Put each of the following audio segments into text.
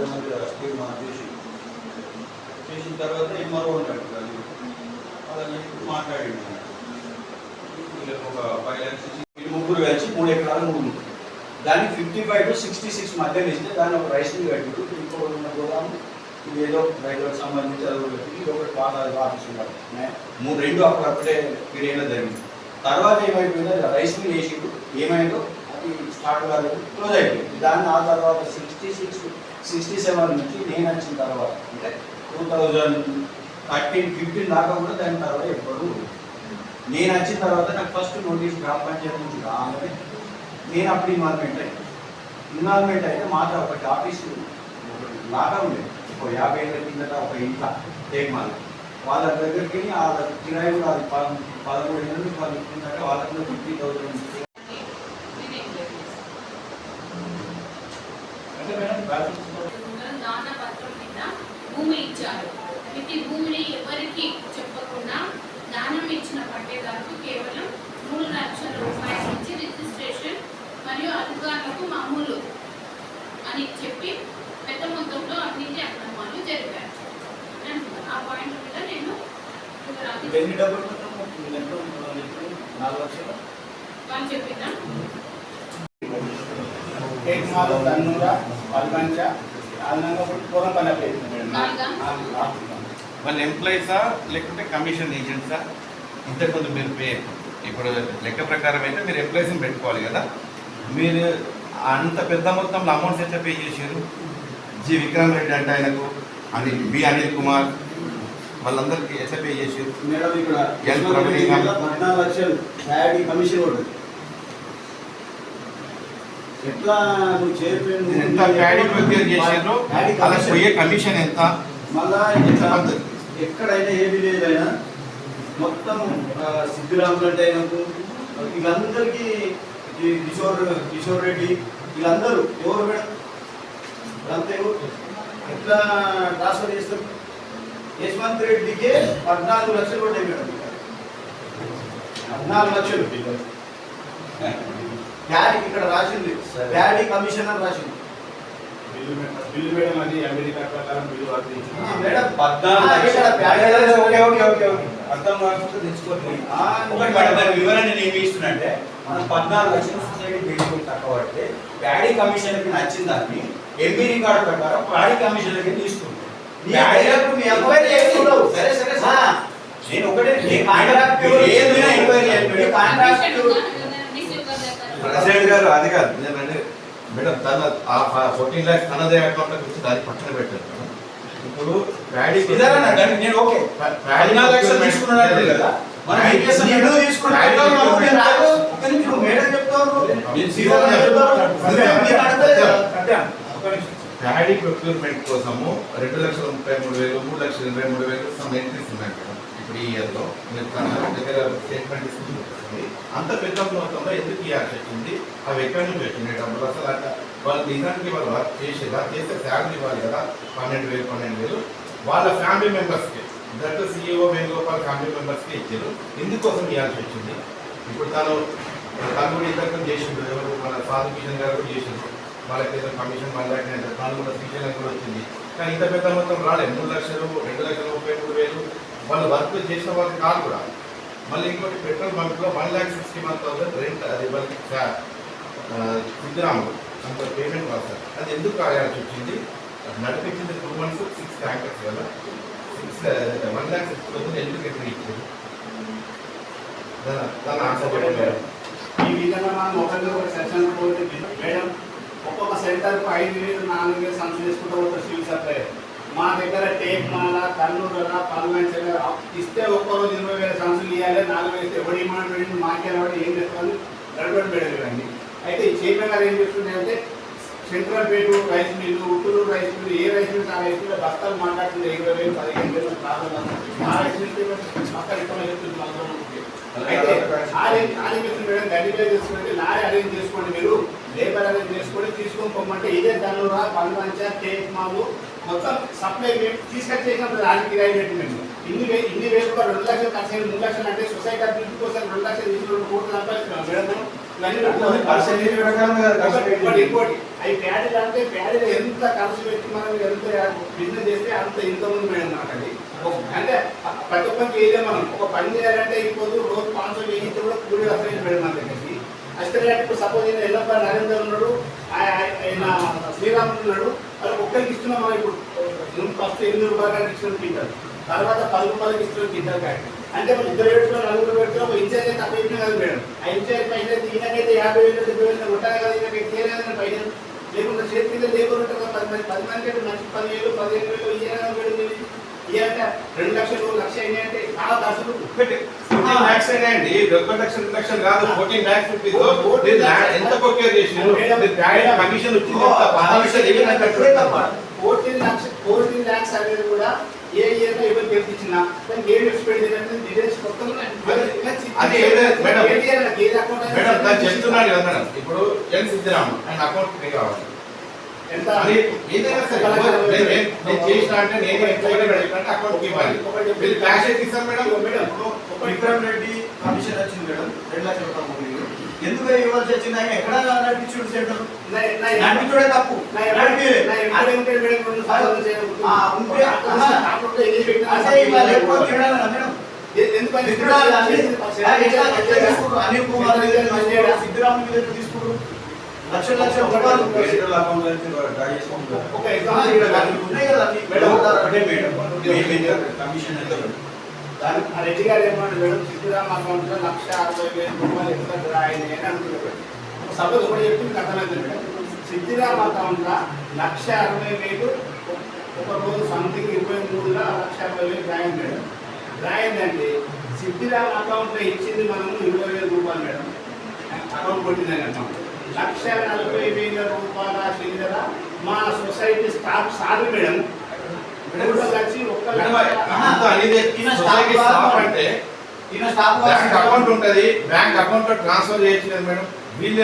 ముఖ్యమంత్రి తీర్మానం చేసి చేసిన తర్వాత ఎంఆర్ఓ ఉంటాడు అది వాళ్ళని మాట్లాడింది. ఒక ఫైవ్ ల్యాక్స్ ఇచ్చి వీళ్ళు ముగ్గురు కలిసి మూడు ఎకరాలు మూడు దానికి fifty five to sixty six మధ్యలో ఇస్తే దాన్ని ఒక రైస్ కట్టిడు. కట్టిండు ఇంకో ఉన్న గోదాము ఇది ఏదో రైతులకు సంబంధించి అది పెట్టి ఇది ఒకటి పాత ఆఫీస్ ఉండాలి మూడు రెండు అప్పుడప్పుడే పీరియడ్లో జరిగింది. తర్వాత ఏమైపోయిందో అది రైస్ మిల్ వేసిండు. ఏమైందో అది స్టార్ట్ కాలేదు. క్లోజ్ అయిపోయింది. దాన్ని ఆ తర్వాత సిక్స్టీ సిక్స్ సిక్స్టీ సెవెన్ నుంచి నేను వచ్చిన తర్వాత అంటే టూ థౌజండ్ థర్టీన్ ఫిఫ్టీన్ దాకా కూడా దాని తర్వాత ఎప్పుడు నేను వచ్చిన తర్వాత నాకు ఫస్ట్ నోటీస్ గ్రామ పంచాయతీ నుంచి రాగానే నేను అప్పుడు ఇన్వాల్వ్మెంట్ అయ్యాను ఇన్వాల్వ్మెంట్ అయితే మాత్రం ఒకటి ఆఫీసు ఒకటి లాగా ఉండేది. ఒక యాభై ఏళ్ళ కిందట ఒక ఇంట్లో టేక్మాల్ వాళ్ళ దగ్గరికి వెళ్ళి వాళ్ళ కిరాయి కూడా అది పద- పదమూడు ఏళ్ళ నుంచి వాళ్ళు ఇచ్చిందంటే వాళ్ళకి కూడా ఫిఫ్టీ థౌసండ్ అంటే మేడం బ్యాలెన్స్ దాన పత్రం మీద భూమి ఇచ్చారు ఈ భూమిని ఎవరికి చెప్పకుండా దానం ఇచ్చిన పట్టేదారుకు కేవలం మూడు లక్షల రూపాయల నుంచి రిజిస్ట్రేషన్ మరియు అధికారులకు మామూలు అని చెప్పి పెద్ద మొత్తంలో అవినీతి అక్రమాలు జరిపారు. ఆ పాయింట్ మీద నేను వాళ్ళు చెప్పిందా కన్నూర పల్మంచ అన్నంగా పూర్వం పల్లె వాళ్ళ ఎంప్లాయీసా లేకుంటే కమిషన్ ఏజెంట్సా? ఇంతకుముందు మీరు పే ఇప్పుడు లెక్క ప్రకారం అయితే మీరు ఎంప్లాయీస్ని పెట్టుకోవాలి కదా. మీరు అంత పెద్ద మొత్తంలో అమౌంట్స్ ఎంత పే చేశారు? జి. విక్రమ్ రెడ్డి అంటే ఆయనకు అనిల్ బి. అనిల్ కుమార్ వాళ్ళందరికీ ఎట్లా పే చేశారు? మేడం ఇక్కడ ఎంత రమణి గారు? పద్నాలుగు లక్షలు యాడ్ కమిషన్ కూడా. ఎట్లా నువ్వు ఎంత ప్యాడీ ప్రొక్యూర్ చేశారు? అలా పోయే కమిషన్. ఎంత? మళ్ళా ఎంత? ఎక్కడైనా ఏ విలేజ్ అయినా మొత్తం సిద్ధిరాములంటే అయినకు వీళ్ళందరికీ కిషోర్ కిషోర్ రెడ్డి వీళ్ళందరూ ఎవరు మేడం? వీళ్ళంతా ఎవరు? ఎట్లా ట్రాన్స్ఫర్ చేస్తారు? యశ్వంత్ రెడ్డికి పద్నాలుగు లక్షలు పడ్డాయి మేడం. పద్నాలుగు లక్షలు. డాడీ ఇక్కడ రాసింది. డాడీ కమిషన్ అని రాసింది. బిల్లు మేడం అది అమెరికా ప్రకారం బిల్లు అర్థం కాకపోతే తెచ్చుకోండి ఒకటి మేడం వివరణ నేను ఏమి ఇస్తున్నంటే మనం పద్నాలుగు లక్షల సొసైటీ బిల్డింగ్ తక్కువ పడితే ప్యాడీ కమిషన్కి నచ్చిన దాన్ని ఎంపీ రికార్డు ప్రకారం ప్యాడీ కమిషన్కి తీసుకుంటాం సరే సరే నేను ఒకటే ప్రెసిడెంట్ గారు అది కాదు. మేడం తన ఆ ఫోర్టీన్ ల్యాక్స్ తనదే అకౌంట్లోకి వచ్చి దాన్ని పక్కన పెట్టారు. ఇప్పుడు ప్యాడీ నేను ఓకే. లక్షలు కదా. ప్రొక్యూర్మెంట్ కోసము రెండు లక్షల ముప్పై మూడు వేలు మూడు లక్షల ఇరవై మూడు వేలు సమ్ ఎంట్రీస్ ఉన్నాయి మేడం. ఇప్పుడు ఈ ఇయర్లో మీరు తన దగ్గర స్టేట్మెంట్ ఇస్తుంది అంత పెద్ద మొత్తంలో ఎందుకు ఇవ్వాల్సి వచ్చింది? అవి ఎక్కడి నుంచి వచ్చింది డబ్బులు అసలు అట్లా వాళ్ళు నిజానికి వాళ్ళు వర్క్ చేసేదా? చేస్తే శాలరీ ఇవ్వాలి కదా? పన్నెండు వేలు పన్నెండు వేలు. వాళ్ళ ఫ్యామిలీ మెంబర్స్కి దట్ సిఇఓ వేణుగోపాల్ ఫ్యామిలీ మెంబర్స్కి ఇచ్చారు. ఎందుకోసం ఇవ్వాల్సి వచ్చింది? ఇప్పుడు తను తను కూడా ఇంతకం చేసిండు. ఎవరు? మన సాధు కిషన్ గారు కూడా చేసిండు. వాళ్ళకి ఏదో కమిషన్ వన్ తను కూడా శ్రీశైలం కూడా వచ్చింది. కానీ ఇంత పెద్ద మొత్తం రాలేదు మూడు లక్షలు రెండు లక్షల ముప్పై మూడు వేలు. వాళ్ళు వర్క్ చేసిన వాళ్ళు కాదు కూడా. మళ్ళీ ఇంకోటి petrol బంక్లో one lakh sixty one thousand rent అది వాళ్ళకి సిద్ధరాములు అంత పేమెంట్ రాస్తారు అది ఎందుకు కాయాల్సి వచ్చింది? అది నడిపించింది టూ మంత్స్ సిక్స్ ట్యాంకర్స్ కదా. Six one lakh six thousand ఎందుకు ఎక్కడ ఇచ్చింది దాని- ఆన్సర్ చెప్పండి ఈ విధంగా మనం ఒకరిని ఒక సెషన్ పోతే మేడం ఒక్కొక్క సెంటర్కు ఐదు వేలు నాలుగు వేలు సంస్థ చేసుకుంటూ పోతారు సివిల్ సప్లై మా దగ్గర టేక్ మాల కర్నూలు పల్మంచల ఇస్తే ఒక్కరోజు ఇరవై వేల సంవత్సరాలు ఇవ్వాలి నాలుగు వేలు ఎవడి మాట మాకే వాడు ఏం చేస్తామని గడబడి పెడలేదండి అయితే ఈ చైర్మన్ గారు ఏం చేస్తుంది అంటే సెంట్రల్ పేటు రైస్ మిల్లు ఉత్తూరు రైస్ మిల్లు ఏ రైస్ మిల్లు ఆ రైస్ మిల్లు బస్తాలు మాట్లాడుతుంది ఇరవై వేలు పదిహేను వేలు ప్రాబ్లం ఆ రైస్ మిల్లు పక్కన ఇక్కడ చెప్తుంది అవసరం అయితే ఆరేంజ్ ఆరేంజ్ చేసిన మేడం గడ్డి పే లారీ అరేంజ్ చేసుకోండి మీరు. లేబర్ చేసుకొని తీసుకొని పొమ్మంటే ఇదే ధనురా పల్మంచ టేక్ మాలు మొత్తం సప్లై తీసుకొచ్చేసినప్పుడు దానికి కిరాయి పెట్టి మేము. ఇన్ని వే ఇన్ని వేలు రెండు లక్షలు ఖర్చు మూడు లక్షలు అంటే సొసైటీ అభివృద్ధి కోసం రెండు లక్షలు తీసుకుని రెండు కోట్లు సంపాదిస్తున్నాం మేడం అవి ప్యాడీలు అంటే ప్యాడీలు ఎంత ఖర్చు పెట్టి మనం ఎంత బిజినెస్ చేస్తే అంత ఇన్కమ్ ఉంది మేడం అది అంటే ప్రతి ఒక్కరికి మనం. ఒక పని చేయాలంటే ఇప్పుడు రోజు పాంచ్ వందలు వెయ్యి కూడా కూలి వస్తాయి మేడం మన దగ్గరికి. అసలు ఇప్పుడు సపోజ్ ఈయన ఎల్లప్ప నరేంద్ర ఉన్నాడు ఆయన శ్రీరాముడు ఉన్నాడు అది ఒక్కరికి ఇస్తున్నాం మనం ఇప్పుడు ఫస్ట్ ఎనిమిది రూపాయలకి ఇచ్చిన తింటారు. తర్వాత పది రూపాయలకి ఇస్తున్న తింటారు కానీ అంటే మనం ఇద్దరు పెడుతున్నాం నలుగురు పెడుతున్నాం ఒక ఇన్ఛార్జ్ అయితే తక్కువ ఇచ్చినా కదా మేడం. ఆ ఇన్ఛార్జ్ పైన ఈయనకైతే యాభై వేలు డెబ్బై వేలు కొట్టాలి కదా ఈయనకి తీయలేదు పైన. లేకుండా చేతి మీద లేబర్ ఉంటుంది పది మంది పది మంది అంటే మంచి పదివేలు పదిహేను వేలు ఇయ్యాలని పెడుతుంది ఇయ్యాలంటే రెండు లక్షలు లక్ష ఏంటంటే చాలా దశలు ఒక్కటే. ఫోర్టీన్ ల్యాక్స్ అయినాయండి. ఒక లక్ష రెండు లక్షలు కాదు ఫోర్టీన్ ల్యాక్స్ రూపీస్. ఎంత ప్రొక్యూర్ ప్యాడీ కమిషన్ వచ్చింది ఎంత? కట్టుకుంటారు? ఫోర్టీన్ లాక్స్ ఫోర్టీన్ లాక్స్ అనేది కూడా ఏ ఇయర్లో ఎవరు గెలిపించినా దానికి ఏం ఎక్స్పెక్ట్ చేయాలంటే డీటెయిల్స్ మొత్తం అది మేడం. మేడం దాన్ని చెప్తున్నాను కదా మేడం? ఇప్పుడు ఎన్ సిద్ధరామ్ ఆయన అకౌంట్ పే కావాలి. ఎంత? నేను చేసిన అంటే నేను అంటే అకౌంట్ ఇవ్వాలి మీరు క్యాష్ అయితే ఇస్తారు madam? Madam. Vikram Reddy commission వచ్చింది మేడం రెండు లక్షల రూపాయలు ఎందుకు ఇవ్వాల్సి వచ్చింది ఆయన ఎక్కడ నడిపించుడు సెంటర్ నడిపించుడే తప్పు అనిల్ కుమార్ లక్షల లక్షల రూపాయలు ఉన్నాయి కదా కమిషన్ ఎంత మేడం? ఆ రెడ్డి గారు ఏమన్నాడు మేడం సిద్ధరామ అకౌంట్లో లక్ష అరవై వేల రూపాయలు ఎంత డ్రా అయినాయి అని అనుకున్నాడు. సభ కూడా చెప్పింది అర్థమైంది మేడం సిద్ధిరామ అకౌంట్ లక్ష అరవై వేలు ఒక- రోజు సంథింగ్ ఇరవై మూడులో లక్ష అరవై వేలు డ్రా అయింది మేడం. డ్రా అయిందంటే సిద్ధిరామ అకౌంట్లో ఇచ్చింది మనము ఇరవై వేల రూపాయలు మేడం. అకౌంట్ కొట్టిందని అకౌంట్. లక్ష నలభై వేల రూపాయల చిల్లర మా సొసైటీ స్టాఫ్ సార్ మేడం. మూడు అంటే బ్యాంక్ అకౌంట్ ఉంటది. బ్యాంక్ అకౌంట్లో ట్రాన్స్ఫర్ చేయొచ్చు కదా మేడం. వీళ్ళు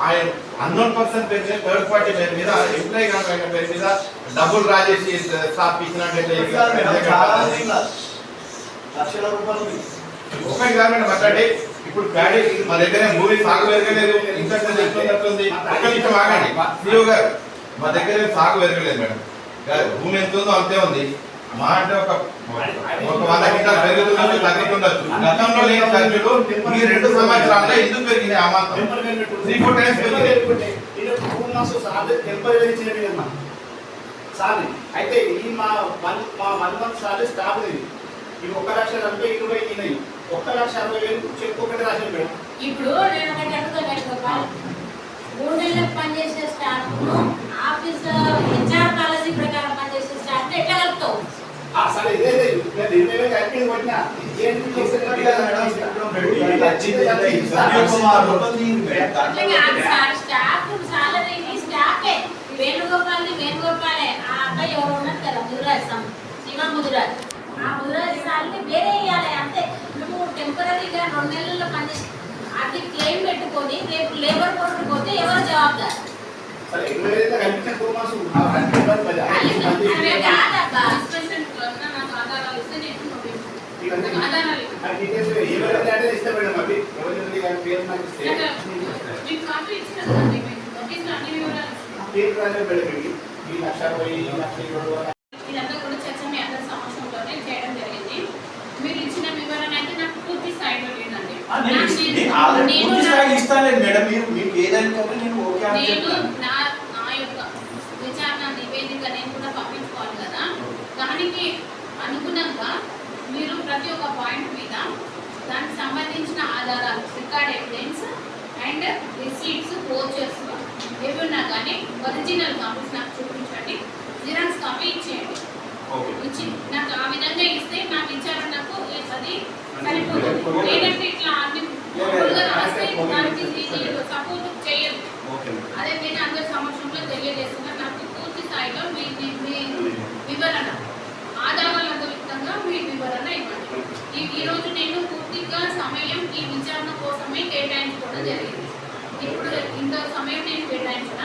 ఆయన అన్నోన్ పర్సన్ పేరు థర్డ్ పార్టీ పేరు మీద ఎంప్లాయీ కాకపోయిన పేరు మీద డబ్బులు డ్రా చేసి కాదు మేడం. ఒకటి కాదు. అట్లాంటి ఇప్పుడు ప్యాడీ మా దగ్గర భూమి సాగు పెరగలేదు ఇంకా ఎట్లుంది ఒక్క నిమిషం ఆగండి. గారు మా దగ్గర సాగు పెరగలేదు మేడం భూమి ఎంత ఉందో అంతే ఉంది. మా అంటే ఒక ఒక వంద కింటాలు పెరుగుతుండొచ్చు తగ్గుతుండొచ్చు. గతంలో లేని ఖర్చులు ఈ రెండు సంవత్సరాల్లో ఎందుకు పెరిగినాయి ఆ మాత్రం? త్రీ ఫోర్ టైమ్స్ పెరిగినాయి. సార్ అయితే ఈ మా వన్ మా వన్ మంత్ సార్ స్టాఫ్ ఇది ఇవి ఒక లక్ష నలభై ఇరవై అయినాయి ఒక్క లక్ష అరవై వేలు చెక్ ఒకటి రాశాను మేడం. ఇప్పుడు నేను ఒకటి అడుగుతాను గోపాల్ మూడు నెలలకు పనిచేసే స్టాఫ్ ఆఫీస్ హెచ్ఆర్ పాలసీ ప్రకారం ఎట్లా కలుపుతావు? ఇదే. నేను కొట్టినా స్టాఫ్ వేణుగోపాల్ వేణుగోపాలే. ఆ అబ్బాయి ఎవరు ఉన్నారు కదా ముదిరాజ్ సం శివ ముదిరాజ్. ఆ ముదిరాజ్ వేరే ఇవ్వాలి అంతే. నువ్వు టెంపరీగా రెండు నెలల్లో పనిచేసి అది క్లెయిమ్ పెట్టుకొని రేపు లేబర్ కోర్టు పోతే ఎవరు జవాబుదారు? ఇదంతా కూడా చర్చ మీ అందరి సమక్షంలోనే చేయడం జరిగింది మీరు ఇచ్చిన వివరణ అయితే నాకు పూర్తి స్థాయిలో లేదండి ఆ, నేను నేను- పూర్తి స్థాయిలో మేడం మీరు మీకు ఏదైనా నేను ఓకే అని విన్నాక మీరు ప్రతి ఒక్క పాయింట్ మీద దానికి సంబంధించిన ఆధారాలు రికార్డ్ ఎవిడెన్స్ అండ్ రిసీట్స్ కోచెస్ ఏమి ఉన్నా కానీ ఒరిజినల్ కాపీస్ నాకు చూపించండి. జిరాక్స్ కాపీ ఇచ్చేయండి. ఇచ్చి నాకు ఆ విధంగా ఇస్తే నాకు ఇచ్చారు నాకు అది సరిపోతుంది. లేదంటే ఇట్లా అన్ని రాస్తే దానికి సపోర్ట్ చేయదు. అదే నేను అందరి సమక్షంలో తెలియజేస్తున్నా. నాకు పూర్తి స్థాయిలో మీ వివరణ వివరంగా మీ వివరణ ఇవ్వండి. ఈ రోజు నేను పూర్తిగా సమయం ఈ విచారణ కోసమే కేటాయించుకోవడం జరిగింది. ఇప్పుడు ఇంత సమయం నేను కేటాయించిన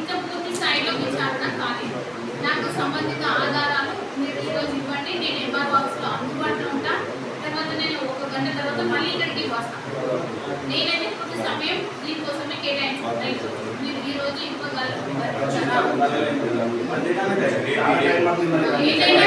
ఇంత పూర్తి స్థాయిలో విచారణ కాలేదు. నాకు సంబంధిత ఆధారాలు మీరు ఈరోజు ఇవ్వండి నేను ఎంఆర్ బాక్స్లో అందుబాటులో ఉంటా. తర్వాత నేను ఒక గంట తర్వాత మళ్ళీ ఇక్కడికి వస్తాను నేనైతే పూర్తి సమయం దీనికోసమే కేటాయించుకుంటాను మీరు ఈరోజు ఇవ్వగలరు? ఏదైనా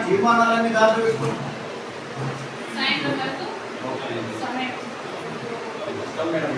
తీర్మానాలన్నీ దాంట్లో పెట్టుకో సాయంత్రం వరకు ఓకే. సమయం. ఇస్తాం మేడం